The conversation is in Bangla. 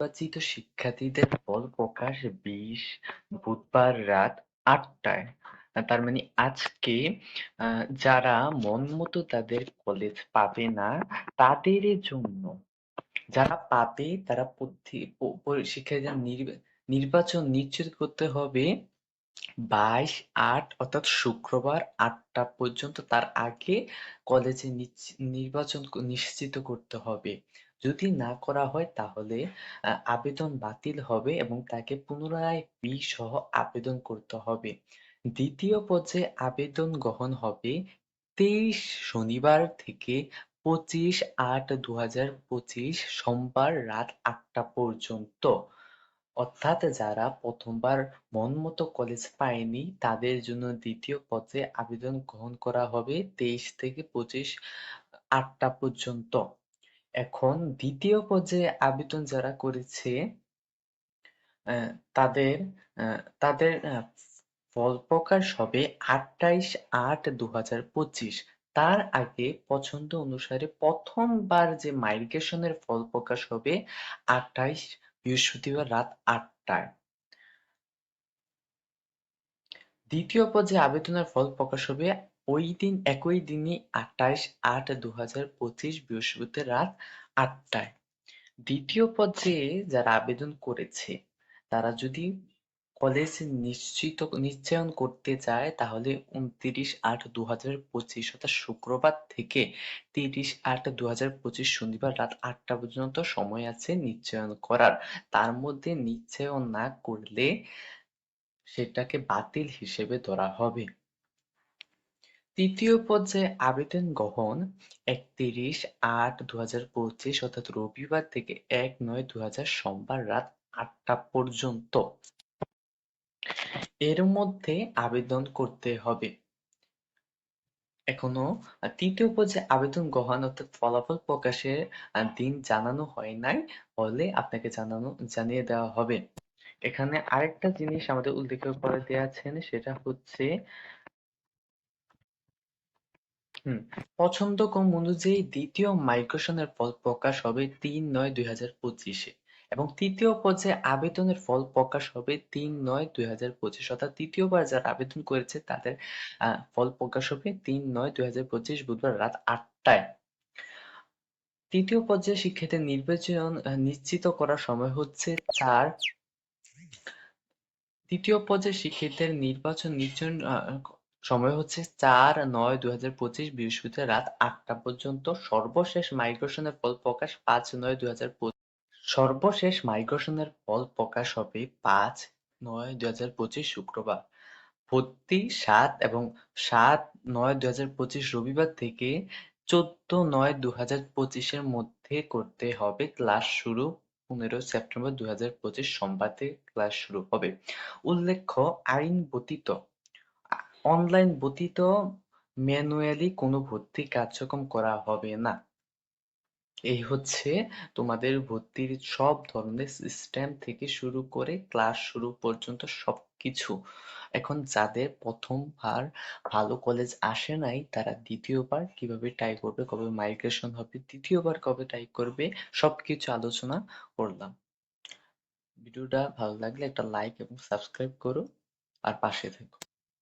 নির্বাচিত শিক্ষার্থীদের ফল প্রকাশ বিশ, বুধবার রাত আটটায়। তার মানে আজকে যারা মন মতো তাদের কলেজ পাবে না, তাদের জন্য, যারা পাবে তারা শিক্ষার্থীদের নির্বা- নির্বাচন নিশ্চিত করতে হবে, বাইশ আট অর্থাৎ শুক্রবার আটটা পর্যন্ত তার আগে কলেজে নির্বাচন নিশ্চিত করতে হবে। যদি না করা হয় তাহলে আবেদন বাতিল হবে এবং তাকে পুনরায় ফি সহ আবেদন করতে হবে। দ্বিতীয় পর্যায়ে আবেদন গ্রহণ হবে তেইশ শনিবার থেকে পঁচিশ আট দু হাজার পঁচিশ সোমবার রাত আটটা পর্যন্ত। অর্থাৎ যারা প্রথমবার মন মতো কলেজ পায়নি, তাদের জন্য দ্বিতীয় পর্যায়ে আবেদন গ্রহণ করা হবে তেইশ থেকে পঁচিশ আটটা পর্যন্ত। এখন দ্বিতীয় পর্যায়ে আবেদন যারা করেছে তাদের তাদের ফল প্রকাশ হবে আটাইশ আট দু হাজার পঁচিশ। তার আগে পছন্দ অনুসারে প্রথমবার যে মাইগ্রেশনের ফল প্রকাশ হবে আটাইশ বৃহস্পতিবার রাত আটটায়। দ্বিতীয় পর্যায়ে আবেদনের ফল প্রকাশ হবে ওই দিন, একই দিনই আটাইশ আট দু হাজার পঁচিশ বৃহস্পতিবার রাত আটটায়। দ্বিতীয় পর্যায়ে যারা আবেদন করেছে, তারা যদি কলেজ নিশ্চিত, নিশ্চয়ন করতে চায়, তাহলে উনত্রিশ আট দু হাজার পঁচিশ, অর্থাৎ শুক্রবার থেকে তিরিশ আট দু হাজার পঁচিশ শনিবার রাত আটটা পর্যন্ত সময় আছে নিশ্চয়ন করার। তার মধ্যে নিশ্চয়ন না করলে সেটাকে বাতিল হিসেবে ধরা হবে। তৃতীয় পর্যায়ে আবেদন গ্রহণ একত্রিশ আট দু হাজার পঁচিশ অর্থাৎ রবিবার থেকে এক নয় দু হাজার সোমবার রাত আটটা পর্যন্ত। এর মধ্যে আবেদন করতে হবে। এখনও তৃতীয় পর্যায়ে আবেদন গ্রহণ অর্থাৎ ফলাফল প্রকাশের দিন জানানো হয় নাই হলে আপনাকে জানানো, জানিয়ে দেওয়া হবে। এখানে আরেকটা জিনিস আমাদের উল্লেখ করে দেওয়া আছেন সেটা হচ্ছে পছন্দ অনুযায়ী দ্বিতীয় মাইগ্রেশনের ফল প্রকাশ হবে তিন নয় দুই হাজার পঁচিশে এবং তৃতীয় পর্যায়ে আবেদনের ফল প্রকাশ হবে তিন নয় দুই হাজার পঁচিশ অর্থাৎ তৃতীয়বার যারা আবেদন করেছে তাদের ফল প্রকাশ হবে তিন নয় দুই হাজার পঁচিশ বুধবার রাত আটটায়। তৃতীয় পর্যায়ে শিক্ষার্থীর নির্বাচন নিশ্চিত করার সময় হচ্ছে চার। তৃতীয় পর্যায়ে শিক্ষার্থীদের নির্বাচন নিশ্চয়ন সময় হচ্ছে চার নয় দুই হাজার পঁচিশ বৃহস্পতিবার রাত আটটা পর্যন্ত। সর্বশেষ মাইগ্রেশনের ফল প্রকাশ পাঁচ নয় দুই হাজার সর্বশেষ মাইগ্রেশনের ফল প্রকাশ হবে পাঁচ নয় দুই হাজার পঁচিশ শুক্রবার। ভর্তি সাত এবং সাত নয় দুই হাজার পঁচিশ রবিবার থেকে চোদ্দ নয় দু হাজার পঁচিশের মধ্যে করতে হবে ক্লাস শুরু। পনেরো সেপ্টেম্বর দুই হাজার পঁচিশ সোমবার থেকে ক্লাস শুরু হবে। উল্লেখ্য, আইন ব্যতীত অনলাইন ব্যতীত ম্যানুয়ালি কোনো ভর্তি কার্যক্রম করা হবে না। এই হচ্ছে তোমাদের ভর্তির সব ধরনের সিস্টেম থেকে শুরু করে ক্লাস শুরু পর্যন্ত সবকিছু। এখন যাদের প্রথমবার ভালো কলেজ আসে নাই, তারা দ্বিতীয়বার কীভাবে ট্রাই করবে, কবে মাইগ্রেশন হবে দ্বিতীয়বার কবে ট্রাই করবে, সবকিছু আলোচনা করলাম। ভিডিওটা ভালো লাগলে একটা লাইক এবং সাবস্ক্রাইব করো, আর পাশে থেকো।